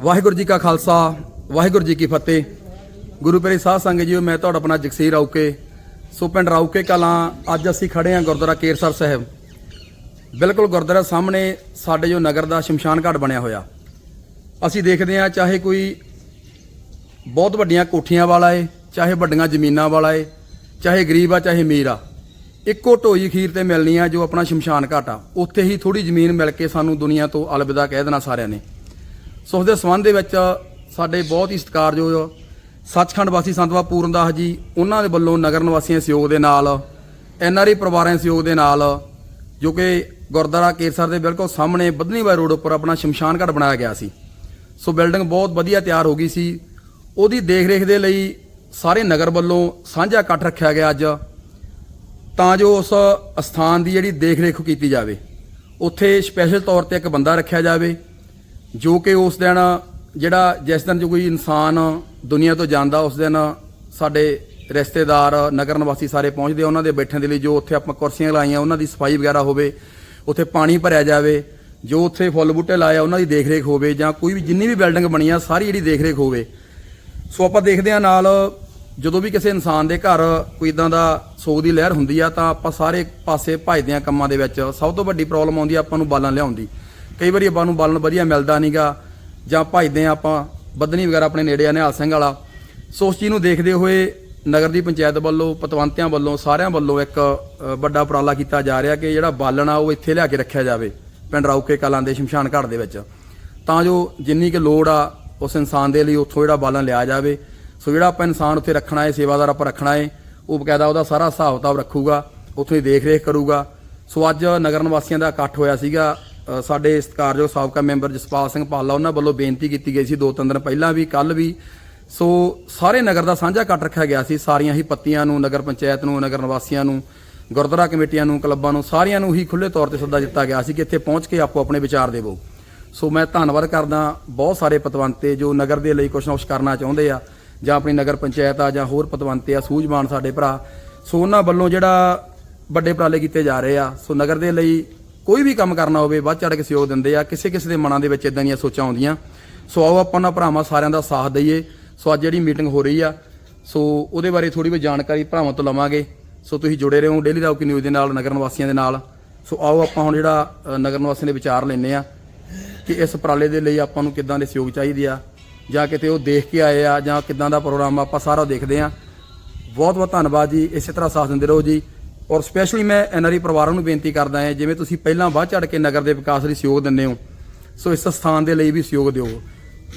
ਵਾਹਿਗੁਰੂ ਜੀ ਕਾ ਖਾਲਸਾ, ਵਾਹਿਗੁਰੂ ਜੀ ਕੀ ਫਤਿਹ। ਗੁਰੂ ਪਿਆਰੇ ਸਾਧ ਸੰਗਤ ਜੀਓ, ਮੈਂ ਤੁਹਾਡਾ ਆਪਣਾ ਜਗਸੀਰ ਰਾਉਕੇ, ਸੋ ਪਿੰਡ ਰਾਉਕੇ ਕਲਾਂ ਅੱਜ ਅਸੀਂ ਖੜੇ ਹਾਂ ਗੁਰਦੁਆਰਾ ਕੇਰਸਰ ਸਾਹਿਬ ਬਿਲਕੁਲ ਗੁਰਦੁਆਰਾ ਸਾਹਮਣੇ ਸਾਡੇ ਜੋ ਨਗਰ ਦਾ ਸ਼ਮਸ਼ਾਨ ਘਾਟ ਬਣਿਆ ਹੋਇਆ। ਅਸੀਂ ਦੇਖਦੇ ਹਾਂ ਚਾਹੇ ਕੋਈ ਬਹੁਤ ਵੱਡੀਆਂ ਕੋਠੀਆਂ ਵਾਲਾ ਏ, ਚਾਹੇ ਵੱਡੀਆਂ ਜ਼ਮੀਨਾਂ ਵਾਲਾ ਏ, ਚਾਹੇ ਗਰੀਬ ਆ, ਚਾਹੇ ਅਮੀਰ ਆ, ਇੱਕੋ ਢੋਈ ਖੀਰ ਤੇ ਮਿਲਣੀ ਆ ਜੋ ਆਪਣਾ ਸ਼ਮਸ਼ਾਨ ਘਾਟ ਆ। ਉੱਥੇ ਹੀ ਥੋੜੀ ਜ਼ਮੀਨ ਮਿਲ ਕੇ ਸਾਨੂੰ ਦੁਨੀਆ ਤੋਂ ਅਲਵਿਦਾ ਕਹਿ ਦੇਣਾ ਸਾਰਿਆਂ ਨੇ। ਸੋ ਉਸ ਦੇ ਸੰਬੰਧ ਦੇ ਵਿੱਚ ਸਾਡੇ ਬਹੁਤ ਹੀ ਸਤਿਕਾਰਯੋਗ ਸੱਚਖੰਡ ਵਾਸੀ ਸੰਤਵਾ ਪੂਰਨਦਾਸ ਜੀ, ਉਹਨਾਂ ਦੇ ਵੱਲੋਂ ਨਗਰ ਨਿਵਾਸੀਆਂ ਸਹਿਯੋਗ ਦੇ ਨਾਲ ਐਨਆਰਆਈ ਪਰਿਵਾਰਾਂ ਦੇ ਸਹਿਯੋਗ ਦੇ ਨਾਲ, ਜੋ ਕਿ ਗੁਰਦੁਆਰਾ ਕੇਸਰ ਦੇ ਬਿਲਕੁਲ ਸਾਹਮਣੇ ਬਦਨੀਵਾਲ ਰੋਡ ਉੱਪਰ ਆਪਣਾ ਸ਼ਮਸ਼ਾਨ ਘਾਟ ਬਣਾਇਆ ਗਿਆ ਸੀ। ਸੋ ਬਿਲਡਿੰਗ ਬਹੁਤ ਵਧੀਆ ਤਿਆਰ ਹੋ ਗਈ ਸੀ। ਉਹਦੀ ਦੇਖ-ਰੇਖ ਦੇ ਲਈ ਸਾਰੇ ਨਗਰ ਵੱਲੋਂ ਸਾਂਝਾ ਇਕੱਠ ਰੱਖਿਆ ਗਿਆ ਅੱਜ, ਤਾਂ ਜੋ ਉਸ ਅਸਥਾਨ ਦੀ ਜਿਹੜੀ ਦੇਖ-ਰੇਖ ਕੀਤੀ ਜਾਵੇ। ਉੱਥੇ ਸਪੈਸ਼ਲ ਤੌਰ ਤੇ ਇੱਕ ਬੰਦਾ ਰੱਖਿਆ ਜਾਵੇ। ਜੋ ਕਿ ਉਸ ਦਿਨ ਜਿਹੜਾ ਜਿਸ ਦਿਨ ਜੋ ਕੋਈ ਇਨਸਾਨ ਦੁਨੀਆ ਤੋਂ ਜਾਂਦਾ ਉਸ ਦਿਨ ਸਾਡੇ ਰਿਸ਼ਤੇਦਾਰ ਨਗਰ ਨਿਵਾਸੀ ਸਾਰੇ ਪਹੁੰਚਦੇ ਆ, ਉਹਨਾਂ ਦੇ ਬੈਠਣ ਦੇ ਲਈ ਜੋ ਉੱਥੇ ਆਪਾਂ ਕੁਰਸੀਆਂ ਲਾਈਆਂ ਉਹਨਾਂ ਦੀ ਸਫ਼ਾਈ ਵਗੈਰਾ ਹੋਵੇ ਉੱਥੇ ਪਾਣੀ ਭਰਿਆ ਜਾਵੇ ਜੋ ਉੱਥੇ ਫੁੱਲ ਬੂਟੇ ਲਾਏ ਉਹਨਾਂ ਦੀ ਦੇਖ-ਰੇਖ ਹੋਵੇ ਜਾਂ ਕੋਈ ਵੀ ਜਿੰਨੀ ਵੀ ਬਿਲਡਿੰਗ ਬਣੀ ਆ ਸਾਰੀ ਜਿਹੜੀ ਦੇਖ-ਰੇਖ ਹੋਵੇ। ਸੋ ਆਪਾਂ ਦੇਖਦੇ ਆ ਨਾਲ ਜਦੋਂ ਵੀ ਕਿਸੇ ਇਨਸਾਨ ਦੇ ਘਰ ਕੋਈ ਇਦਾਂ ਦਾ ਸੋਗ ਦੀ ਲਹਿਰ ਹੁੰਦੀ ਆ ਤਾਂ ਆਪਾਂ ਸਾਰੇ ਪਾਸੇ ਭਜਦੇ ਆ ਕੰਮਾਂ ਦੇ ਵਿੱਚ। ਸਭ ਤੋਂ ਵੱਡੀ ਪ੍ਰੋਬਲਮ ਆਉਂਦੀ ਆ ਆਪਾਂ ਨੂੰ ਬਾਲਾਂ ਲਿਆਉਣ ਦੀ। ਕਈ ਵਾਰੀ ਆਪਾਂ ਨੂੰ ਬਾਲਣ ਵਧੀਆ ਮਿਲਦਾ ਨਹੀਂਗਾ ਜਾਂ ਭਜਦੇ ਆ ਆਪਾਂ ਬੱਦਨੀ ਵਗੈਰਾ ਆਪਣੇ ਨੇੜੇ ਆ ਨਿਹਾਲ ਸਿੰਘ ਵਾਲਾ। ਸੋ ਉਸ ਚੀਜ਼ ਨੂੰ ਦੇਖਦੇ ਹੋਏ ਨਗਰ ਦੀ ਪੰਚਾਇਤ ਵੱਲੋਂ, ਪਤਵੰਤਿਆਂ ਵੱਲੋਂ, ਸਾਰਿਆਂ ਵੱਲੋਂ ਇੱਕ ਵੱਡਾ ਉਪਰਾਲਾ ਕੀਤਾ ਜਾ ਰਿਹਾ ਕਿ ਜਿਹੜਾ ਬਾਲਣ ਆ ਉਹ ਇੱਥੇ ਲਿਆ ਕੇ ਰੱਖਿਆ ਜਾਵੇ, ਪਿੰਡ ਰਾਉਕੇ ਕਲਾਂ ਦੇ ਸ਼ਮਸ਼ਾਨ ਘਾਟ ਦੇ ਵਿੱਚ। ਤਾਂ ਜੋ ਜਿੰਨੀ ਕਿ ਲੋੜ ਆ, ਉਸ ਇਨਸਾਨ ਦੇ ਲਈ ਉੱਥੋਂ ਜਿਹੜਾ ਬਾਲਣ ਲਿਆ ਜਾਵੇ। ਸੋ ਜਿਹੜਾ ਆਪਾਂ ਇਨਸਾਨ ਉੱਥੇ ਰੱਖਣਾ ਹੈ, ਸੇਵਾਦਾਰ ਆਪਾਂ ਰੱਖਣਾ ਹੈ, ਉਹ ਬਕਾਇਦਾ ਉਹਦਾ ਸਾਰਾ ਹਿਸਾਬ ਕਿਤਾਬ ਰੱਖੂਗਾ, ਉੱਥੋਂ ਦੀ ਦੇਖ ਰੇਖ ਕਰੂਗਾ। ਸੋ ਅੱਜ ਨਗਰ ਨਿਵਾਸੀਆਂ ਦਾ ਇਕੱਠ ਹੋਇਆ ਸੀਗਾ ਸਾਡੇ ਸਤਿਕਾਰਯੋਗ ਸਾਬਕਾ ਮੈਂਬਰ ਜਸਪਾਲ ਸਿੰਘ ਪਾਲਾ ਉਹਨਾਂ ਵੱਲੋਂ ਬੇਨਤੀ ਕੀਤੀ ਗਈ ਸੀ ਦੋ ਤਿੰਨ ਦਿਨ ਪਹਿਲਾਂ ਵੀ ਕੱਲ ਵੀ। ਸੋ ਸਾਰੇ ਨਗਰ ਦਾ ਸਾਂਝਾ ਕੱਟ ਰੱਖਿਆ ਗਿਆ ਸੀ। ਸਾਰੀਆਂ ਹੀ ਪੱਤੀਆਂ ਨੂੰ, ਨਗਰ ਪੰਚਾਇਤ ਨੂੰ, ਨਗਰ ਨਿਵਾਸੀਆਂ ਨੂੰ, ਗੁਰਦੁਆਰਾ ਕਮੇਟੀਆਂ ਨੂੰ, ਕਲੱਬਾਂ ਨੂੰ, ਸਾਰਿਆਂ ਨੂੰ ਹੀ ਖੁੱਲੇ ਤੌਰ ਤੇ ਸੱਦਾ ਦਿੱਤਾ ਗਿਆ ਸੀ ਕਿ ਇੱਥੇ ਪਹੁੰਚ ਕੇ ਆਪੋ ਆਪਣੇ ਵਿਚਾਰ ਦੇਵੋ। ਸੋ ਮੈਂ ਧੰਨਵਾਦ ਕਰਦਾ ਬਹੁਤ ਸਾਰੇ ਪਤਵੰਤੇ ਜੋ ਨਗਰ ਦੇ ਲਈ ਕੁਛ ਨਾ ਕੁਛ ਕਰਨਾ ਚਾਹੁੰਦੇ ਆ, ਜਾਂ ਆਪਣੀ ਨਗਰ ਪੰਚਾਇਤ ਆ, ਜਾਂ ਹੋਰ ਪਤਵੰਤੇ ਆ, ਸੂਝਵਾਨ ਸਾਡੇ ਭਰਾ। ਸੋ ਉਹਨਾਂ ਵੱਲੋਂ ਜਿਹੜਾ ਵੱਡੇ ਉਪਰਾਲੇ ਕੀਤੇ ਜਾ ਰਹੇ ਆ, ਸੋ ਨਗਰ ਦੇ ਲਈ ਕੋਈ ਵੀ ਕੰਮ ਕਰਨਾ ਹੋਵੇ, ਵੱਧ ਚੜ ਕੇ ਸਹਿਯੋਗ ਦਿੰਦੇ ਆ। ਕਿਸੇ ਕਿਸੇ ਦੇ ਮਨਾਂ ਦੇ ਵਿੱਚ ਇਦਾਂ ਦੀਆਂ ਸੋਚਾਂ ਆਉਂਦੀਆਂ। ਸੋ ਆਓ ਆਪਾਂ ਉਹਨਾਂ ਭਰਾਵਾਂ ਸਾਰਿਆਂ ਦਾ ਸਾਥ ਦਈਏ। ਸੋ ਅੱਜ ਜਿਹੜੀ ਮੀਟਿੰਗ ਹੋ ਰਹੀ ਆ, ਸੋ ਉਹਦੇ ਬਾਰੇ ਥੋੜੀ ਬਹੁਤ ਜਾਣਕਾਰੀ ਭਰਾਵਾਂ ਤੋਂ ਲਵਾਂਗੇ। ਸੋ ਤੁਸੀਂ ਜੁੜੇ ਰਹੋ ਡੇਲੀ ਰੌਕੀ ਨਿਊਜ਼ ਦੇ ਨਾਲ, ਨਗਰ ਨਿਵਾਸੀਆਂ ਦੇ ਨਾਲ। ਸੋ ਆਓ ਆਪਾਂ ਹੁਣ ਜਿਹੜਾ ਨਗਰ ਨਿਵਾਸੀਆਂ ਦੇ ਵਿਚਾਰ ਲੈਣੇ ਆ ਕਿ ਇਸ ਉਪਰਾਲੇ ਦੇ ਲਈ ਆਪਾਂ ਨੂੰ ਕਿੱਦਾਂ ਦੇ ਸਹਿਯੋਗ ਚਾਹੀਦੇ ਆ, ਜਾਂ ਕਿਤੇ ਉਹ ਦੇਖ ਕੇ ਆਏ ਆ, ਜਾਂ ਕਿੱਦਾਂ ਦਾ ਪ੍ਰੋਗਰਾਮ ਆਪਾਂ ਸਾਰਾ ਦੇਖਦੇ ਆ। ਬਹੁਤ ਬਹੁਤ ਧੰਨਵਾਦ ਜੀ। ਇਸੇ ਤਰ੍ਹਾਂ ਸਾਥ ਦਿੰਦੇ ਰਹੋ ਜੀ। ਔਰ ਸਪੈਸ਼ਲੀ ਮੈਂ ਐਨਆਰਈ ਪਰਿਵਾਰਾਂ ਨੂੰ ਬੇਨਤੀ ਕਰਦਾ ਹਾਂ, ਜਿਵੇਂ ਤੁਸੀਂ ਪਹਿਲਾਂ ਵੱਧ ਚੜ ਕੇ ਨਗਰ ਦੇ ਵਿਕਾਸ ਲਈ ਸਹਿਯੋਗ ਦਿੰਦੇ ਹੋ, ਸੋ ਇਸ ਸਥਾਨ ਦੇ ਲਈ ਵੀ ਸਹਿਯੋਗ ਦਿਓ।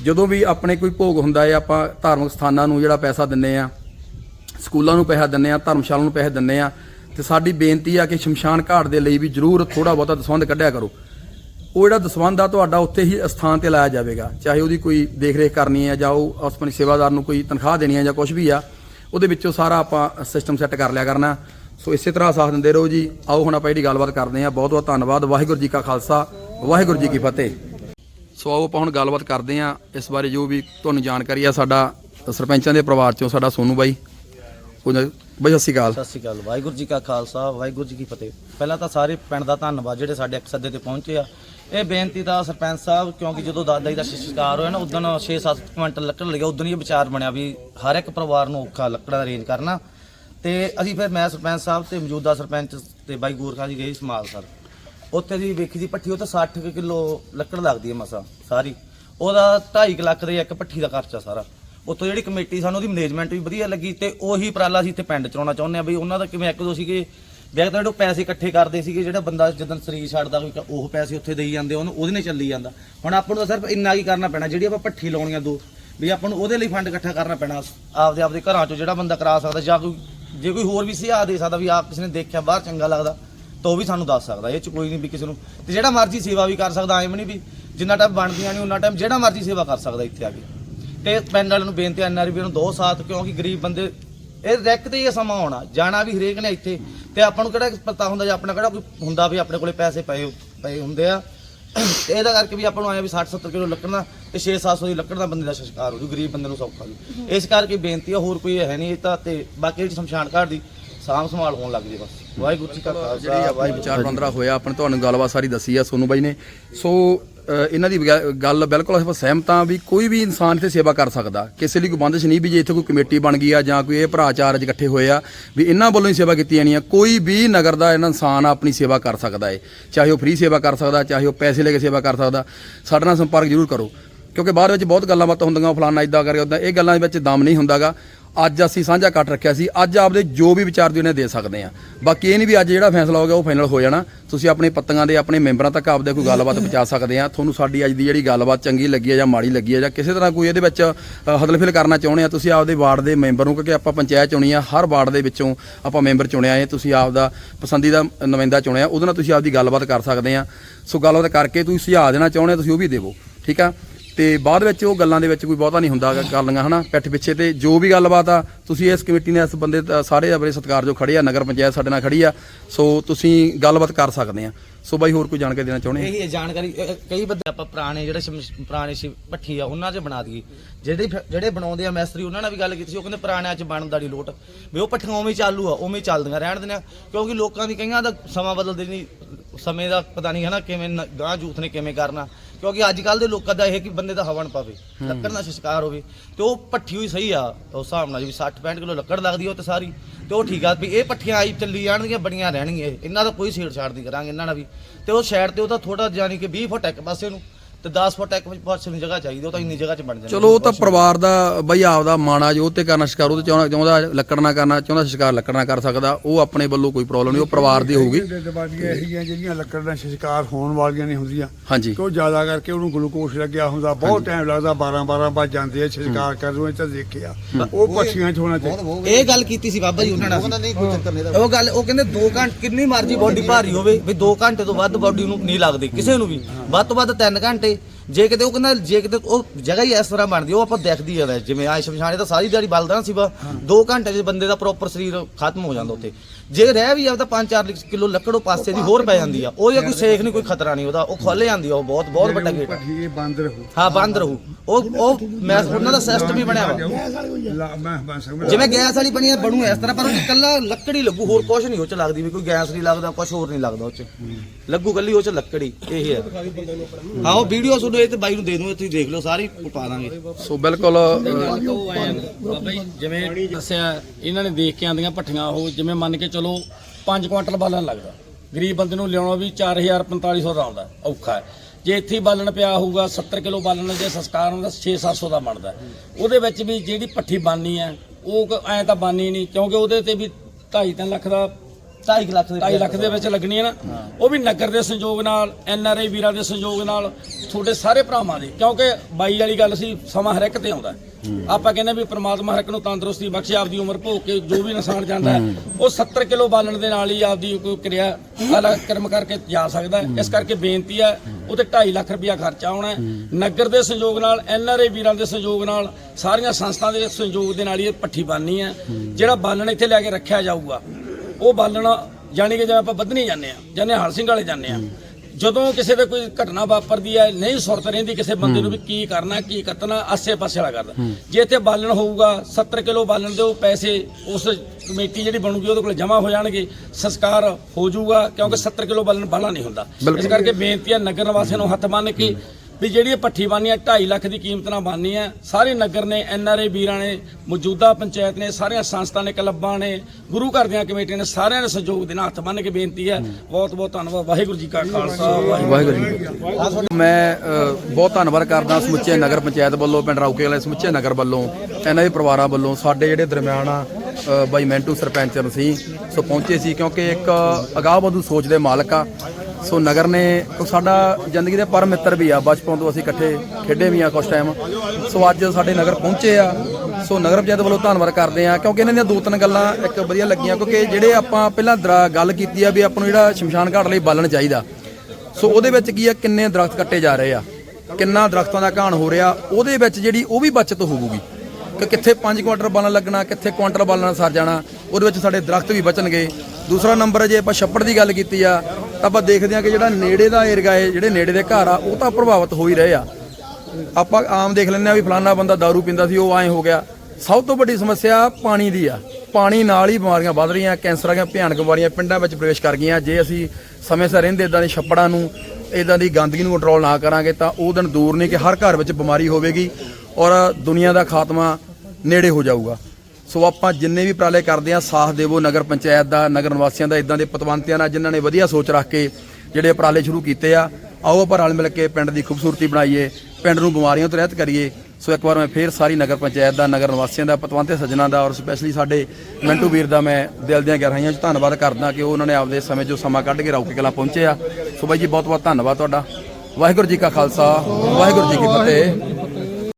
ਜਦੋਂ ਵੀ ਆਪਣੇ ਕੋਈ ਭੋਗ ਹੁੰਦਾ ਹੈ, ਆਪਾਂ ਧਾਰਮਿਕ ਸਥਾਨਾਂ ਨੂੰ ਜਿਹੜਾ ਪੈਸਾ ਦਿੰਨੇ ਆ ਸਕੂਲਾਂ ਨੂੰ ਪੈਸਾ ਦਿੰਨੇ ਆ ਧਰਮਸ਼ਾਲਾ ਨੂੰ ਪੈਸਾ ਦਿੰਨੇ ਆ ਤੇ ਸਾਡੀ ਬੇਨਤੀ ਆ ਕਿ ਸ਼ਮਸ਼ਾਨ ਘਾਟ ਦੇ ਲਈ ਵੀ ਜ਼ਰੂਰ ਥੋੜਾ ਬਹੁਤਾ ਦਸਵੰਧ ਕੱਢਿਆ ਕਰੋ। ਉਹ ਜਿਹੜਾ ਦਸਵੰਧ ਆ, ਤੁਹਾਡਾ ਉੱਥੇ ਹੀ ਸਥਾਨ ਤੇ ਲਾਇਆ ਜਾਵੇਗਾ। ਚਾਹੇ ਉਹਦੀ ਕੋਈ ਦੇਖ-ਰੇਖ ਕਰਨੀ ਹੈ, ਜਾਂ ਉਹ ਆਪਣੀ ਸੇਵਾਦਾਰ ਨੂੰ ਕੋਈ ਤਨਖਾਹ ਦੇਣੀ ਹੈ ਜਾਂ ਕੁਝ ਵੀ ਆ, ਉਹਦੇ ਵਿੱਚੋਂ ਸਾਰਾ ਆਪਾਂ ਸਿਸਟਮ ਸੈੱਟ ਕਰ ਲਿਆ ਕਰਨਾ। ਸੋ ਇਸੇ ਤਰ੍ਹਾਂ ਸਾਥ ਦਿੰਦੇ ਰਹੋ ਜੀ। ਆਓ ਹੁਣ ਆਪਾਂ ਜਿਹੜੀ ਗੱਲਬਾਤ ਕਰਦੇ ਹਾਂ। ਬਹੁਤ ਬਹੁਤ ਧੰਨਵਾਦ। ਵਾਹਿਗੁਰੂ ਜੀ ਕਾ ਖਾਲਸਾ। ਵਾਹਿਗੁਰੂ ਜੀ ਕੀ ਫਤਿਹ। ਸੋ ਆਓ ਆਪਾਂ ਹੁਣ ਗੱਲਬਾਤ ਕਰਦੇ ਹਾਂ। ਇਸ ਬਾਰੇ ਜੋ ਵੀ ਤੁਹਾਨੂੰ ਜਾਣਕਾਰੀ ਆ ਸਾਡਾ ਸਰਪੰਚਾਂ ਦੇ ਪਰਿਵਾਰ ਚੋਂ, ਸਾਡਾ ਸੋਨੂ ਬਾਈ। ਬਾਈ, ਸਤਿ ਸ਼੍ਰੀ ਅਕਾਲ। ਸਤਿ ਸ਼੍ਰੀ ਅਕਾਲ। ਵਾਹਿਗੁਰੂ ਜੀ ਕਾ ਖਾਲਸਾ, ਵਾਹਿਗੁਰੂ ਜੀ ਕੀ ਫਤਿਹ। ਪਹਿਲਾਂ ਤਾਂ ਸਾਰੇ ਪਿੰਡ ਦਾ ਧੰਨਵਾਦ ਜਿਹੜੇ ਸਾਡੇ ਇੱਕ ਸੱਦੇ ਤੇ ਪਹੁੰਚੇ ਆ। ਇਹ ਬੇਨਤੀ ਦਾ ਸਰਪੰਚ ਸਾਹਿਬ, ਕਿਉਂਕਿ ਜਦੋਂ ਦਾਦਾ ਜੀ ਦਾ ਸ਼ਿਕਾਰ ਹੋਇਆ ਨਾ ਉਦੋਂ 6-7 ਕੁਇੰਟਲ ਲੱਕੜ ਲੱਗਿਆ। ਉਦੋਂ ਹੀ ਵਿਚਾਰ ਬਣਿਆ ਵੀ ਹਰ ਇੱਕ ਪਰਿਵਾਰ ਨੂੰ ਔਖਾ ਲੱਕੜਾਂ ਅਰੇਂਜ ਕਰਨਾ। ਤੇ ਅਸੀਂ ਫਿਰ ਮੈਂ ਸਰਪੰਚ ਸਾਹਿਬ ਤੇ ਮੌਜੂਦਾ ਸਰਪੰਚ ਤੇ ਬਾਈ ਗੋਰਖਾ ਜੀ ਗਏ ਸਮਾਲ ਸਰ। ਉੱਥੇ ਦੀ ਵੇਖੀ ਦੀ ਪੱਠੀ, ਉਹ ਤਾਂ 60 ਕਿਲੋ ਲੱਕੜ ਲੱਗਦੀ ਹੈ ਮਸਾ, ਸਾਰੀ। ਉਹਦਾ 2.5 ਲੱਖ ਦੇ ਇੱਕ ਪੱਠੀ ਦਾ ਖਰਚਾ ਸਾਰਾ। ਉੱਥੋਂ ਜਿਹੜੀ ਕਮੇਟੀ ਸਾਨੂੰ ਉਹਦੀ ਮੈਨੇਜਮੈਂਟ ਵੀ ਵਧੀਆ ਲੱਗੀ ਤੇ ਉਹੀ ਉਪਰਾਲਾ ਅਸੀਂ ਇੱਥੇ ਪਿੰਡ ਚਲਾਉਣਾ ਚਾਹੁੰਦੇ ਆ ਵੀ ਉਹਨਾਂ ਦਾ ਕਿਵੇਂ ਇੱਕ ਦੋ ਸੀਗੇ ਵਿਅਕਤੀ ਜਿਹੜੇ ਪੈਸੇ ਇਕੱਠੇ ਕਰਦੇ ਸੀਗੇ, ਜਿਹੜਾ ਬੰਦਾ ਜਦੋਂ ਸਰੀਰ ਛੱਡਦਾ ਕੋਈ ਉਹ ਪੈਸੇ ਉੱਥੇ ਦੇਈ ਜਾਂਦੇ, ਉਹਨੂੰ ਉਹਦੇ ਨਾਲ ਚੱਲੀ ਜਾਂਦਾ। ਹੁਣ ਆਪਾਂ ਨੂੰ ਤਾਂ ਸਿਰਫ ਇੰਨਾ ਕੀ ਕਰਨਾ ਪੈਣਾ, ਜਿਹੜੀ ਆਪਾਂ ਪੱਠੀ ਲਾਉਣੀਆਂ ਦੋ, ਵੀ ਆਪਾਂ ਨੂੰ ਉਹਦੇ ਲਈ ਫੰਡ ਇਕੱਠਾ ਕਰਨਾ ਪੈਣਾ ਆਪਦੇ ਆਪਦੇ ਘਰਾਂ ਚੋਂ ਜਿਹੜਾ ਬੰਦਾ ਕਰਾ ਸਕਦਾ ਜਾਂ ਕੋਈ ਜੇ ਕੋਈ ਹੋਰ ਵੀ ਸੁਝਾਅ ਦੇ ਸਕਦਾ ਵੀ ਆਪ ਕਿਸੇ ਨੇ ਦੇਖਿਆ, ਬਾਹਰ ਚੰਗਾ ਲੱਗਦਾ, ਤਾਂ ਉਹ ਵੀ ਸਾਨੂੰ ਦੱਸ ਸਕਦਾ, ਇਹ ਚ ਕੋਈ ਨਹੀਂ ਵੀ ਕਿਸੇ ਨੂੰ, ਤੇ ਜਿਹੜਾ ਮਰਜ਼ੀ ਸੇਵਾ ਵੀ ਕਰ ਸਕਦਾ, ਐਵੇਂ ਨਹੀਂ ਵੀ ਜਿੰਨਾ ਟਾਈਮ ਬਣਦੀਆਂ ਨਹੀਂ ਉਹਨਾਂ ਟਾਈਮ ਜਿਹੜਾ ਮਰਜ਼ੀ ਸੇਵਾ ਕਰ ਸਕਦਾ ਇੱਥੇ ਆ ਕੇ। ਤੇ ਪਿੰਡ ਵਾਲਿਆਂ ਨੂੰ ਬੇਨਤੀ ਐਨਆਰਬੀ ਨੂੰ ਦੋ ਸਾਥ, ਕਿਉਂਕਿ ਗਰੀਬ ਬੰਦੇ, ਇਹ ਰੈਕ ਤੇ ਹੀ ਇਹ ਸਮਾਂ ਆਉਣਾ, ਜਾਣਾ ਵੀ ਹਰੇਕ ਨੇ ਇੱਥੇ, ਤੇ ਆਪਾਂ ਨੂੰ ਕਿਹੜਾ ਪਤਾ ਹੁੰਦਾ ਜਾਂ ਆਪਣਾ ਕਿਹੜਾ ਕੋਈ ਹੁੰਦਾ ਵੀ ਆਪਣੇ ਕੋਲੇ ਪੈਸੇ ਪਏ ਪਏ ਹੁੰਦੇ ਆ। ਤੇ ਇਹਦਾ ਕਰਕੇ ਵੀ ਆਪਾਂ ਨੂੰ ਆਇਆ ਵੀ 60 70 ਕਿਲੋ ਲੱਕੜ ਦਾ ਤੇ 6 700 ਦੀ ਲੱਕੜ ਦਾ ਬੰਦੇ ਦਾ ਸ਼ਿਕਾਰ ਹੋ ਜੂ ਗਰੀਬ ਬੰਦੇ ਨੂੰ ਸੌਖਾ ਜੀ। ਇਸ ਕਰਕੇ ਬੇਨਤੀ ਆ ਹੋਰ ਕੋਈ ਹੈ ਨਹੀਂ ਇਹ ਤਾਂ ਤੇ ਬਾਕੀ ਜਿਹੜੀ ਸ਼ਮਸ਼ਾਨ ਘਾਟ ਦੀ ਸਾਂਭ ਸੰਭਾਲ ਹੋਣ ਲੱਗ ਜੇ ਬਸ। ਵਾਹਿਗੁਰੂ ਜੀ ਕਾ ਜਿਹੜੀ ਖਾਲਸਾ ਆਪਣੀ ਵਿਚਾਰ ਵਟਾਂਦਰਾ ਹੋਇਆ ਆਪਾਂ ਨੇ ਤੁਹਾਨੂੰ ਗੱਲਬਾਤ ਸਾਰੀ ਦੱਸੀ ਆ ਸੋਨੂ ਬਾਈ ਨੇ। ਸੋ ਇਹਨਾਂ ਦੀ ਗੱਲ ਬਿਲਕੁਲ ਅਸੀਂ ਸਹਿਮਤ ਹਾਂ ਵੀ ਕੋਈ ਵੀ ਇਨਸਾਨ ਇੱਥੇ ਸੇਵਾ ਕਰ ਸਕਦਾ। ਕਿਸੇ ਲਈ ਕੋਈ ਬੰਦਿਸ਼ ਨਹੀਂ ਵੀ ਜੇ ਇੱਥੇ ਕੋਈ ਕਮੇਟੀ ਬਣ ਗਈ ਆ ਜਾਂ ਕੋਈ ਇਹ ਭਰਾ ਚਾਰਜ ਇਕੱਠੇ ਹੋਏ ਆ ਵੀ ਇਹਨਾਂ ਵੱਲੋਂ ਹੀ ਸੇਵਾ ਕੀਤੀ ਜਾਣੀ ਆ। ਕੋਈ ਵੀ ਨਗਰ ਦਾ ਇਹਨਾਂ ਇਨਸਾਨ ਆਪਣੀ ਸੇਵਾ ਕਰ ਸਕਦਾ ਹੈ ਚਾਹੇ ਉਹ ਫ੍ਰੀ ਸੇਵਾ ਕਰ ਸਕਦਾ ਚਾਹੇ ਉਹ ਪੈਸੇ ਲੈ ਕੇ ਸੇਵਾ ਕਰ ਸਕਦਾ। ਸਾਡੇ ਨਾਲ ਸੰਪਰਕ ਜ਼ਰੂਰ ਕਰੋ। ਕਿਉਂਕਿ ਬਾਅਦ ਵਿੱਚ ਬਹੁਤ ਗੱਲਾਂ ਬਾਤਾਂ ਹੁੰਦੀਆਂ ਫਲਾਨਾ ਇਦਾਂ ਕਰਕੇ ਉਦਾਂ ਇਹ ਗੱਲਾਂ ਦੇ ਵਿੱਚ ਦਮ ਨਹੀਂ ਹੁੰਦਾਗਾ। ਅੱਜ ਅਸੀਂ ਸਾਂਝਾ ਕੱਟ ਰੱਖਿਆ ਸੀ ਅੱਜ ਆਪਦੇ ਜੋ ਵੀ ਵਿਚਾਰ ਦੀ ਉਹਨੇ ਦੇ ਸਕਦੇ ਆ। ਬਾਕੀ ਇਹ ਨਹੀਂ ਵੀ ਅੱਜ ਜਿਹੜਾ ਫੈਸਲਾ ਹੋ ਗਿਆ ਉਹ ਫਾਈਨਲ ਹੋ ਜਾਣਾ। ਤੁਸੀਂ ਆਪਣੇ ਪੱਤੀਆਂ ਦੇ ਆਪਣੇ ਮੈਂਬਰਾਂ ਤੱਕ ਆਪਦੇ ਕੋਈ ਗੱਲਬਾਤ ਪਹੁੰਚਾ ਸਕਦੇ ਆ। ਤੁਹਾਨੂੰ ਸਾਡੀ ਅੱਜ ਦੀ ਜਿਹੜੀ ਗੱਲਬਾਤ ਚੰਗੀ ਲੱਗੀ ਹੈ ਜਾਂ ਮਾੜੀ ਲੱਗੀ ਹੈ ਜਾਂ ਕਿਸੇ ਤਰ੍ਹਾਂ ਕੋਈ ਇਹਦੇ ਵਿੱਚ ਅ, ਹਦਲਫਿਲ ਕਰਨਾ ਚਾਹੁੰਦੇ ਆ ਤੁਸੀਂ ਆਪਦੇ ਵਾਰਡ ਦੇ ਮੈਂਬਰ ਨੂੰ ਕਿਉਂਕਿ ਆਪਾਂ ਪੰਚਾਇਤ ਚੁਣੀ ਆ ਹਰ ਵਾਰਡ ਦੇ ਵਿੱਚੋਂ ਆਪਾਂ ਮੈਂਬਰ ਚੁਣਿਆ ਹੈ ਤੁਸੀਂ ਆਪਦਾ ਪਸੰਦੀਦਾ ਨੁਮਾਇੰਦਾ ਚੁਣਿਆ ਉਹਦੇ ਨਾਲ ਤੁਸੀਂ ਆਪਦੀ ਗੱਲਬਾਤ ਕਰ ਸਕਦੇ ਆ। ਸੋ ਗੱਲਬਾਤ ਕਰਕੇ ਤੁਸੀਂ ਸੁਝਾਅ ਦੇਣਾ ਚਾਹੁੰਦੇ ਆ ਤੁਸੀਂ ਉਹ ਵੀ ਦੇਵੋ ਠੀਕ ਆ? ਤੇ ਬਾਅਦ ਵਿੱਚ ਉਹ ਗੱਲਾਂ ਦੇ ਵਿੱਚ ਕੋਈ ਬਹੁਤਾ ਨਹੀਂ ਹੁੰਦਾ ਗਾ ਕਰ ਲਈਆਂ ਹਨਾ? ਪਿੱਠ ਪਿੱਛੇ ਤੇ ਜੋ ਵੀ ਗੱਲਬਾਤ ਆ ਤੁਸੀਂ ਇਸ ਕਮੇਟੀ ਨੇ ਇਸ ਬੰਦੇ ਸਾਰੇ ਆਪਣੇ ਸਤਿਕਾਰ ਜੋ ਖੜੇ ਆ ਨਗਰ ਪੰਚਾਇਤ ਸਾਡੇ ਨਾਲ ਖੜੀ ਆ ਸੋ ਤੁਸੀਂ ਗੱਲਬਾਤ ਕਰ ਸਕਦੇ ਆ। ਸੋ ਬਾਈ ਹੋਰ ਕੋਈ ਜਾਣਕਾਰੀ ਦੇਣਾ ਚਾਹੁੰਦੇ ਇਹ ਜਾਣਕਾਰੀ ਅ, ਕਈ ਬੰਦੇ ਆਪਾਂ ਪੁਰਾਣੇ ਜਿਹੜੇ ਸ਼ਮ- ਪੁਰਾਣੇ ਸ਼ਿਵ ਭੱਠੀ ਆ ਉਹਨਾਂ 'ਚ ਬਣਾ ਦਈਏ। ਜਿਹੜੇ ਫਿਰ- ਜਿਹੜੇ ਬਣਾਉਂਦੇ ਆ ਮੈਸਤਰੀ ਉਹਨਾਂ ਨਾਲ ਵੀ ਗੱਲ ਕੀਤੀ ਸੀ ਉਹ ਕਹਿੰਦੇ ਪੁਰਾਣਿਆਂ 'ਚ ਬਣਦਾ ਨਹੀਂ ਲੋਟ। ਵੀ ਉਹ ਭੱਠੀਆਂ ਉਵੇਂ ਹੀ ਚਾਲੂ ਆ ਉਵੇਂ ਹੀ ਚੱਲਦੀਆਂ ਰਹਿਣ ਦਿੰਦੇ ਆ। ਕਿਉਂਕਿ ਲੋਕਾਂ ਦੀ ਕਈਆਂ ਦਾ ਸਮਾਂ ਬਦਲਦੇ ਨਹੀਂ ਸਮੇਂ ਦਾ ਪਤਾ ਨਹੀਂ ਹੈ ਨਾ ਕਿਵੇਂ ਨ- ਗਾਂਹ ਜੂਥ ਨੇ ਕਿਵੇਂ ਕਰਨਾ। ਕਿਉਂਕਿ ਅੱਜ ਕੱਲ ਦੇ ਲੋਕਾਂ ਦਾ ਇਹ ਕਿ ਬੰਦੇ ਦਾ ਹਵਨ ਪਵੇ ਲੱਕੜ ਦਾ ਸ਼ਿਕਾਰ ਹੋਵੇ ਤੇ ਉਹ ਭੱਠੀ ਹੋਈ ਸਹੀ ਆ ਉਸ ਹਿਸਾਬ ਨਾਲ ਵੀ 60 65 ਕਿਲੋ ਲੱਕੜ ਲੱਗਦੀ ਉਹ ਤੇ ਸਾਰੀ ਤੇ ਉਹ ਠੀਕ ਆ ਵੀ ਇਹ ਪੱਠੀਆਂ ਆਈ ਚੱਲੀ ਜਾਣਗੀਆਂ ਬੜੀਆਂ ਰਹਿਣਗੀਆਂ ਇਹ। ਇਹਨਾਂ ਦਾ ਕੋਈ ਛੇੜ ਛਾੜ ਨਹੀਂ ਕਰਾਂਗੇ ਇਹਨਾਂ ਨਾਲ ਵੀ। ਤੇ ਉਹ ਸਾਈਡ ਤੇ ਉਹਦਾ ਥੋੜਾ ਯਾਨੀ ਕਿ 20 ਫੁੱਟ ਇੱਕ ਪਾਸੇ ਨੂੰ। ਤੇ 10 ਫੁੱਟ ਇੱਕ ਪਾਸੇ ਨੂੰ ਜਗ੍ਹਾ ਚਾਹੀਦੀ ਉਹ ਤਾਂ ਇੰਨੀ ਜਗ੍ਹਾ 'ਚ ਬਣ ਜਾਂਦੀ ਚਲੋ ਉਹ ਤਾਂ ਪਰਿਵਾਰ ਦਾ ਬਈ ਆਪਦਾ ਮਾਣਾ ਜੋ ਤੇ ਕਰਨਾ ਸ਼ਿਕਾਰ ਉਹ ਤੇ ਚਾਹੁੰਦਾ ਚਾਹੁੰਦਾ ਲੱਕੜ ਨਾ ਕਰਨਾ ਚਾਹੁੰਦਾ ਸ਼ਿਕਾਰ ਲੱਕੜ ਨਾ ਕਰ ਸਕਦਾ ਉਹ ਆਪਣੇ ਵੱਲੋਂ ਕੋਈ ਪ੍ਰੋਬਲਮ ਨਹੀਂ ਉਹ ਪਰਿਵਾਰ ਦੀ ਹੋਊਗੀ ਦਵਾਈਆਂ ਇਹੀ ਜਿਹੜੀਆਂ ਲੱਕੜ ਨਾਲ ਸ਼ਿਕਾਰ ਹੋਣ ਵਾਲੀਆਂ ਨਹੀਂ ਹੁੰਦੀਆਂ ਹਾਂਜੀ ਕਿਉਂ ਜ਼ਿਆਦਾ ਕਰਕੇ ਉਹਨੂੰ ਗਲੂਕੋਸ ਲੱਗਿਆ ਹੁੰਦਾ ਬਹੁਤ ਟਾਈਮ ਲੱਗਦਾ 12 12 ਵੱਜ ਜਾਂਦੇ ਆ ਸ਼ਿਕਾਰ ਕਰਨ ਤਾਂ ਦੇਖਿਆ ਉਹ ਪੱਛੀਆਂ ਚ ਹੋਣਾ ਚਾਹੀਦਾ ਇਹ ਗੱਲ ਕੀਤੀ ਸੀ ਬਾਬਾ ਜੀ ਉਹਨਾਂ ਨਾਲ ਨਹੀਂ ਕੋਈ ਚੱਕਰ ਨਹੀਂ ਉਹ ਗੱਲ ਉਹ ਕਹਿੰਦੇ 2 ਘੰਟੇ ਕਿੰਨੀ ਮਰਜ਼ੀ ਬੋਡੀ ਭਾਰੀ ਹੋਵੇ ਵੀ 2 ਘੰਟੇ ਤੋਂ ਵੱਧ ਬੋਡੀ ਨੂੰ ਨਹੀਂ ਲੱਗਦੀ ਕਿਸੇ ਨੂੰ ਵੀ ਵੱਧ ਤੋਂ ਵੱਧ 3 ਘੰਟੇ ਜੇ ਕਿਤੇ ਉਹ ਕਹਿੰਦਾ ਜੇ ਕਿਤੇ ਉਹ ਜਗ੍ਹਾ ਹੀ ਇਸ ਤਰ੍ਹਾਂ ਬਣਦੀ ਉਹ ਆਪਾਂ ਦੇਖਦੀ ਆ ਵੈ ਜਿਵੇਂ ਆ ਸ਼ਮਸ਼ਾਨੇ ਤਾਂ ਸਾਰੀ ਦਿਹਾੜੀ ਬਲਦਾ ਨਾ ਸੀਵਾ 2 ਘੰਟੇ 'ਚ ਬੰਦੇ ਦਾ ਪ੍ਰੋਪਰ ਸਰੀਰ ਖਤਮ ਹੋ ਜਾਂਦਾ ਉੱਥੇ। ਜੇ ਰਹਿ ਵੀ ਤਾਂ 5-4 ਕਿਲੋ ਲੱਕੜ ਪਾਸੇ ਦੀ ਹੋਰ ਪੈ ਜਾਂਦੀ ਆ। ਉਹ ਜੇ ਕੋਈ ਸੇਖ ਨਹੀਂ ਕੋਈ ਖਤਰਾ ਨਹੀਂ ਉਹਦਾ। ਉਹ ਖੋਲੇ ਜਾਂਦੀ ਆ ਉਹ ਬਹੁਤ ਬਹੁਤ ਵੱਡਾ ਗੇਟ ਆ। ਇਹ ਬੰਦ ਰਹੂ। ਹਾਂ ਬੰਦ ਰਹੂ। ਉਹ ਉਹ ਮੈਂ ਉਹਨਾਂ ਦਾ ਸਿਸਟਮ ਹੀ ਬਣਿਆ ਵਾ ਜਿਵੇਂ ਗੈਸ ਵਾਲੀ ਬਣੀ ਹੈ ਬਣੂ ਇਸ ਤਰ੍ਹਾਂ ਪਰ ਉਹ ਇਕੱਲਾ ਲੱਕੜੀ ਲੱਗੂ ਹੋਰ ਕੁਝ ਨਹੀਂ ਉਹ ਚ ਲੱਗਦੀ ਵੀ ਕੋਈ ਗੈਸ ਨਹੀਂ ਲੱਗਦਾ ਕੁਝ ਹੋਰ ਨਹੀਂ ਲੱਗਦਾ ਉਹ ਚ। ਲੱਗੂ ਕੱਲੀ ਉਹ ਚ ਲੱਕੜੀ ਇਹ ਹੈ ਹਾਂ ਉਹ ਵੀਡੀਓ ਤੁਹਾਨੂੰ ਇਹ ਤੇ ਬਾਈ ਨੂੰ ਦੇ ਦੂੰਗਾ ਤੁਸੀਂ ਦੇਖ ਲਓ ਸਾਰੀ ਪਾ ਦਾਂਗੇ। ਸੋ ਬਿਲਕੁਲ ਅ, ਉਹ ਐਂ ਬਾਬਾ ਜੀ ਜਿਵੇਂ ਦੱਸਿਆ ਇਹਨਾਂ ਨੇ ਦੇਖ ਕੇ ਆਂਦੀਆਂ ਭੱਠੀਆਂ ਉਹ ਜਿਵੇਂ ਮੰਨ ਕੇ ਚਲੋ 5 ਕੁਇੰਟਲ ਬਾਲਣ ਲੱਗਦਾ। ਗਰੀਬ ਬੰਦੇ ਨੂੰ ਲਿਆਉਣਾ ਵੀ 4000 4500 ਦਾ ਆਉਂਦਾ ਔਖਾ ਹੈ। ਜੇ ਇੱਥੇ ਹੀ ਬਾਲਣ ਪਿਆ ਹੋਊਗਾ 70 ਕਿਲੋ ਬਾਲਣ ਜੇ ਸੰਸਕਾਰ ਹੁੰਦਾ 6-700 ਦਾ ਬਣਦਾ। ਉਹਦੇ ਵਿੱਚ ਵੀ ਜਿਹੜੀ ਭੱਠੀ ਬਾਨੀ ਹੈ ਉਹ ਐ ਤਾਂ ਬਾਨੀ ਨਹੀਂ ਕਿਉਂਕਿ ਉਹਦੇ ਤੇ ਵੀ 2.5 ਲੱਖ ਦਾ 2.5 ਲੱਖ ਦੇ 2.5 ਲੱਖ ਦੇ ਵਿੱਚ ਲੱਗਣੀ ਹੈ। ਨਾ ਉਹ ਵੀ ਨਗਰ ਦੇ ਸੰਯੋਗ ਨਾਲ ਐਨ ਆਰ ਆਈ ਵੀਰਾਂ ਦੇ ਸੰਯੋਗ ਨਾਲ ਤੁਹਾਡੇ ਸਾਰੇ ਭਰਾਵਾਂ ਦੇ। ਕਿਉਂਕਿ ਬਾਈ ਵਾਲੀ ਗੱਲ ਸੀ ਸਮਾਂ ਹਰ ਇੱਕ ਤੇ ਆਉਂਦਾ। ਆਪਾਂ ਕਹਿੰਦੇ ਵੀ ਪ੍ਰਮਾਤਮਾ ਹਰ ਇੱਕ ਨੂੰ ਤੰਦਰੁਸਤੀ ਬਖਸ਼ੇ ਆਪਦੀ ਉਮਰ ਭੋਗ ਕੇ ਜੋ ਵੀ ਇਨਸਾਨ ਜਾਂਦਾ ਹੈ ਉਹ 70 ਕਿਲੋ ਬਾਲਣ ਦੇ ਨਾਲ ਹੀ ਆਪਦੀ ਕੋਈ ਕਿਰਿਆ ਅਲੱਗ ਕਰਮ ਕਰਕੇ ਜਾ ਸਕਦਾ ਇਸ ਕਰਕੇ ਬੇਨਤੀ ਹੈ ਉਹਤੇ 2.5 ਲੱਖ ਰੁਪਇਆ ਖਰਚਾ ਆਉਣਾ ਨਗਰ ਦੇ ਸੰਯੋਗ ਨਾਲ ਐਨ ਆਰ ਆਈ ਵੀਰਾਂ ਦੇ ਸੰਯੋਗ ਨਾਲ ਸਾਰੀਆਂ ਸੰਸਥਾ ਦੇ ਸੰਯੋਗ ਦੇ ਨਾਲ ਹੀ ਇਹ ਪੱਠੀ ਬਣਨੀ ਹੈ। ਜਿਹੜਾ ਬਾਲਣ ਇੱਥੇ ਲੈ ਕੇ ਰੱਖਿਆ ਜਾਊਗਾ ਉਹ ਬਾਲਣ ਜਾਣੀ ਕਿ ਜਿਵੇਂ ਆਪਾਂ ਵਧਣੀ ਜਾਂਦੇ ਆ ਜਾਂਦੇ ਹਾਲ ਸਿੰਘ ਵਾਲੇ ਜਾਂਦੇ ਆ ਜਦੋਂ ਕਿਸੇ ਦੇ ਕੋਈ ਘਟਨਾ ਵਾਪਰਦੀ ਹੈ ਨਹੀਂ ਸੁਰਤ ਰਹਿੰਦੀ ਕਿਸੇ ਬੰਦੇ ਨੂੰ ਵੀ ਕੀ ਕਰਨਾ ਕੀ ਕੱਤਣਾ ਆਸੇ ਪਾਸੇ ਵਾਲਾ ਕਰਦਾ। ਜੇ ਇੱਥੇ ਬਾਲਣ ਹੋਊਗਾ 70 ਕਿਲੋ ਬਾਲਣ ਦੇ ਉਹ ਪੈਸੇ ਉਸ ਕਮੇਟੀ ਜਿਹੜੀ ਬਣੂਗੀ ਉਹਦੇ ਕੋਲ ਜਮ੍ਹਾਂ ਹੋ ਜਾਣਗੇ ਸੰਸਕਾਰ ਹੋ ਜਾਊਗਾ ਕਿਉਂਕਿ 70 ਕਿਲੋ ਬਾਲਣ ਬਾਲਾ ਨਹੀਂ ਹੁੰਦਾ। ਇਸ ਕਰਕੇ ਬੇਨਤੀ ਹੈ ਨਗਰ ਨਿਵਾਸੀਆਂ ਨੂੰ ਹੱਥ ਬੰਨ੍ਹ ਕੇ ਵੀ ਜਿਹੜੀ ਇਹ ਪੱਠੀ ਬਾਨੀ ਹੈ 2.5 ਲੱਖ ਦੀ ਕੀਮਤ ਨਾਲ ਬਾਨੀ ਹੈ ਸਾਰੇ ਨਗਰ ਨੇ ਐਨਆਰਏ ਵੀਰਾਂ ਨੇ, ਮੌਜੂਦਾ ਪੰਚਾਇਤ ਨੇ, ਸਾਰੀਆਂ ਸੰਸਥਾ ਨੇ, ਕਲੱਬਾਂ ਨੇ, ਗੁਰੂ ਘਰ ਦੀਆਂ ਕਮੇਟੀਆਂ ਨੇ, ਸਾਰਿਆਂ ਦੇ ਸਹਿਯੋਗ ਦੇ ਨਾਲ ਹੱਥ ਬੰਨ੍ਹ ਕੇ ਬੇਨਤੀ ਹੈ। ਬਹੁਤ ਬਹੁਤ ਧੰਨਵਾਦ। ਵਾਹਿਗੁਰੂ ਜੀ ਕਾ ਖਾਲਸਾ, ਵਾਹਿਗੁਰੂ ਵਾਹਿਗੁਰੂ ਜੀ ਮੈਂ ਬਹੁਤ ਧੰਨਵਾਦ ਕਰਦਾ ਸਮੁੱਚੇ ਨਗਰ ਪੰਚਾਇਤ ਵੱਲੋਂ, ਪਿੰਡ ਰੌਕੇ ਵਾਲੇ ਸਮੁੱਚੇ ਨਗਰ ਵੱਲੋਂ ਇਹਨਾਂ ਦੇ ਪਰਿਵਾਰਾਂ ਵੱਲੋਂ, ਸਾਡੇ ਜਿਹੜੇ ਦਰਮਿਆਨ ਆ ਬਾਈ ਮੈਂਟੂ ਸਰਪੰਚ ਸੀ, ਸੋ ਪਹੁੰਚੇ ਸੀ ਕਿਉਂਕਿ ਇੱਕ ਅਗਾਹ ਵਧੂ ਸੋਚ ਦੇ ਮਾਲਕ ਆ। ਸੋ ਨਗਰ ਨੇ ਸਾਡਾ ਜ਼ਿੰਦਗੀ ਦੇ ਪਰਮ ਮਿੱਤਰ ਵੀ ਆ। ਬਚਪਨ ਤੋਂ ਅਸੀਂ ਇਕੱਠੇ ਖੇਡੇ ਵੀ ਆ ਕੁਝ ਟਾਈਮ ਸੋ ਅੱਜ ਸਾਡੇ ਨਗਰ ਪਹੁੰਚੇ ਆ। ਸੋ ਨਗਰ ਪੰਚਾਇਤ ਵੱਲੋਂ ਧੰਨਵਾਦ ਕਰਦੇ ਆ, ਕਿਉਂਕਿ ਇਹਨਾਂ ਦੀਆਂ ਦੋ ਤਿੰਨ ਗੱਲਾਂ ਇੱਕ ਵਧੀਆ ਲੱਗੀਆਂ, ਕਿਉਂਕਿ ਜਿਹੜੇ ਆਪਾਂ ਪਹਿਲਾਂ ਦਰਾ- ਗੱਲ ਕੀਤੀ ਆ ਵੀ ਆਪਾਂ ਨੂੰ ਜਿਹੜਾ ਸ਼ਮਸ਼ਾਨ ਘਾਟ ਲਈ ਬਾਲਣ ਚਾਹੀਦਾ। ਸੋ ਉਹਦੇ ਵਿੱਚ ਕੀ ਆ, ਕਿੰਨੇ ਦਰਖਤ ਕੱਟੇ ਜਾ ਰਹੇ ਆ, ਕਿੰਨਾ ਦਰਖਤਾਂ ਦਾ ਘਾਣ ਹੋ ਰਿਹਾ, ਉਹਦੇ ਵਿੱਚ ਜਿਹੜੀ ਉਹ ਵੀ ਬਚਤ ਹੋਊਗੀ। ਕਿ ਕਿੱਥੇ 5 ਕੁਆਂਟਲ ਬਾਲਣ ਲੱਗਣਾ, ਕਿੱਥੇ ਕੁਆਂਟਲ ਬਾਲਣ ਸਰ ਜਾਣਾ, ਉਹਦੇ ਵਿੱਚ ਸਾਡੇ ਦਰਖਤ ਵੀ ਬਚਣਗੇ। ਦੂਸਰਾ ਨੰਬਰ ਜੇ ਆਪਾਂ ਛੱਪੜ ਦੀ ਗੱਲ ਕੀਤੀ ਆ ਤਾਂ ਆਪਾਂ ਦੇਖਦੇ ਹਾਂ ਕਿ ਜਿਹੜਾ ਨੇੜੇ ਦਾ ਏਰੀਆ ਹੈ, ਜਿਹੜੇ ਨੇੜੇ ਦੇ ਘਰ ਆ, ਉਹ ਤਾਂ ਪ੍ਰਭਾਵਿਤ ਹੋ ਹੀ ਰਹੇ ਆ। ਆਪਾਂ ਆਮ ਦੇਖ ਲੈਂਦੇ ਆ ਵੀ ਫਲਾਨਾ ਬੰਦਾ दारू ਪੀਂਦਾ ਸੀ, ਉਹ ਐਂ ਹੋ ਗਿਆ। ਸਭ ਤੋਂ ਵੱਡੀ ਸਮੱਸਿਆ ਪਾਣੀ ਦੀ ਆ। ਪਾਣੀ ਨਾਲ ਹੀ ਬਿਮਾਰੀਆਂ ਵੱਧ ਰਹੀਆਂ, ਕੈਂਸਰ ਦੀਆਂ ਭਿਆਨਕ ਬਿਮਾਰੀਆਂ ਪਿੰਡਾਂ ਵਿੱਚ ਪ੍ਰਵੇਸ਼ ਕਰ ਗਈਆਂ। ਜੇ ਅਸੀਂ ਸਮੇਂ ਸਿਰ ਰਹਿੰਦੇ ਇਦਾਂ ਦੇ ਛੱਪੜਾਂ ਨੂੰ ਇਦਾਂ ਦੀ ਗੰਦਗੀ ਨੂੰ ਕੰਟਰੋਲ ਨਾ ਕਰਾਂਗੇ, ਤਾਂ ਉਹ ਦਿਨ ਦੂਰ ਨਹੀਂ ਕਿ ਹਰ ਘਰ ਵਿੱਚ ਬਿਮਾਰੀ ਹੋਵੇਗੀ ਔਰ ਦੁਨੀਆ ਦਾ ਖਾਤਮਾ ਨੇੜੇ ਹੋ ਜਾਊਗਾ। ਸੋ ਆਪਾਂ ਜਿੰਨੇ ਵੀ ਉਪਰਾਲੇ ਕਰਦੇ ਆ ਸਾਥ ਦੇਵੋ, ਨਗਰ ਪੰਚਾਇਤ ਦਾ, ਨਗਰ ਨਿਵਾਸੀਆਂ ਦਾ ਇਦਾਂ ਦੇ ਪਤਵੰਤਿਆਂ ਨਾਲ ਜਿਨ੍ਹਾਂ ਨੇ ਵਧੀਆ ਸੋਚ ਰੱਖ ਕੇ ਜਿਹੜੇ ਉਪਰਾਲੇ ਸ਼ੁਰੂ ਕੀਤੇ ਆ, ਆਓ ਆਪਾਂ ਰਲ ਮਿਲ ਕੇ ਪਿੰਡ ਦੀ ਖੂਬਸੂਰਤੀ ਬਣਾਈਏ, ਪਿੰਡ ਨੂੰ ਬਿਮਾਰੀਆਂ ਤੋਂ ਰਹਿਤ ਕਰੀਏ। ਸੋ ਇੱਕ ਵਾਰ ਮੈਂ ਫੇਰ ਸਾਰੀ ਨਗਰ ਪੰਚਾਇਤ ਦਾ, ਨਗਰ ਨਿਵਾਸੀਆਂ ਦਾ, ਪਤਵੰਤੇ ਸੱਜਣਾ ਦਾ ਔਰ ਸਪੈਸ਼ਲੀ ਸਾਡੇ ਮਿੰਟੂ ਵੀਰ ਦਾ ਮੈਂ ਦਿਲ ਦੀਆਂ ਗਹਿਰਾਈਆਂ 'ਚ ਧੰਨਵਾਦ ਕਰਦਾ ਕਿ ਉਹ ਉਹਨਾਂ ਨੇ ਆਪਦੇ ਸਮੇਂ 'ਚੋਂ ਸਮਾਂ ਕੱਢ ਕੇ ਰੌਕੇ ਕਲਾ ਪਹੁੰਚੇ ਆ। ਸੋ ਬਾਈ ਜੀ ਬਹੁਤ ਬਹੁਤ ਧੰਨਵਾਦ ਤੁਹਾਡਾ। ਵਾਹਿਗੁਰੂ ਜੀ ਕਾ ਖਾਲਸਾ, ਵਾਹਿਗੁਰੂ ਜੀ ਕੀ ਫਤਿਹ।